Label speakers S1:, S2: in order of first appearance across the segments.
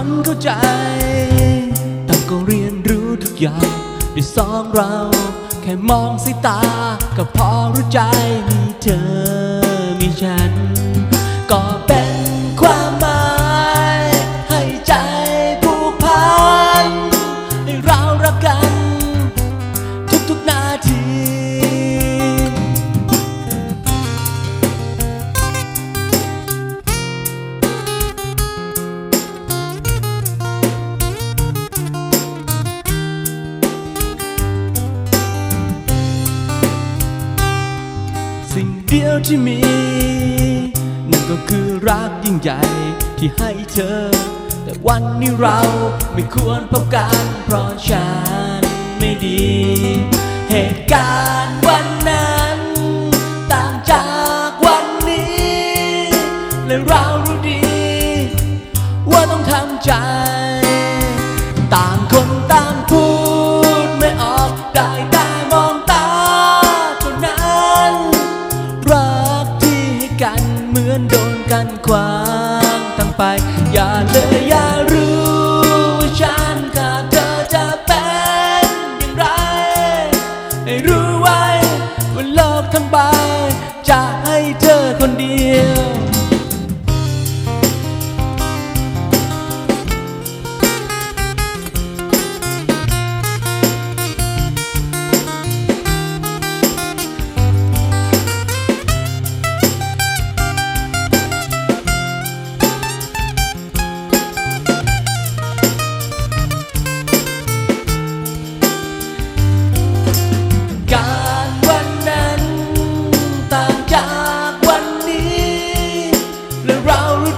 S1: คนเข้าใจต่างก็เรียนรู้ทุกอย่างด้วยสองเรา แค่มองสายตา ก็พอรู้ใจมีเธอมีฉัน ก็เป็น ดียวที่มี นั่นก็คือรักยิ่งใหญ่ที่ให้เธอ แต่วันนี้เราไม่ควรพบกันเพราะฉันไม่ดี เหตุการณ์วันนั้นต่างจากวันนี้ และเรารู้ดี ว่าต้องทำใจ มือนโดนกันขวางตั้งไป อย่าเลย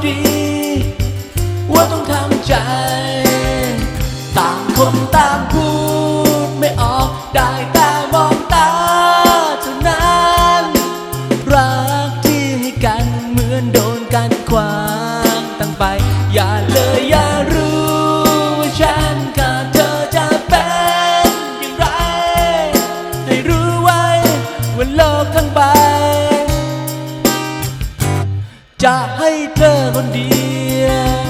S1: ดี ว่าต้องทำใจ ต่างคนต่างพูดไม่ออกได้แต่มองตาเท่านั้นรักที่ให้กันเหมือนโดนกันขวางตั้งไป อย่าเลยอย่ารู้ว่าฉันกับเธอจะเป็นอย่างไรให้รู้ไว้ว่าโลกทั้งใบ จะให้เธอคนเดียว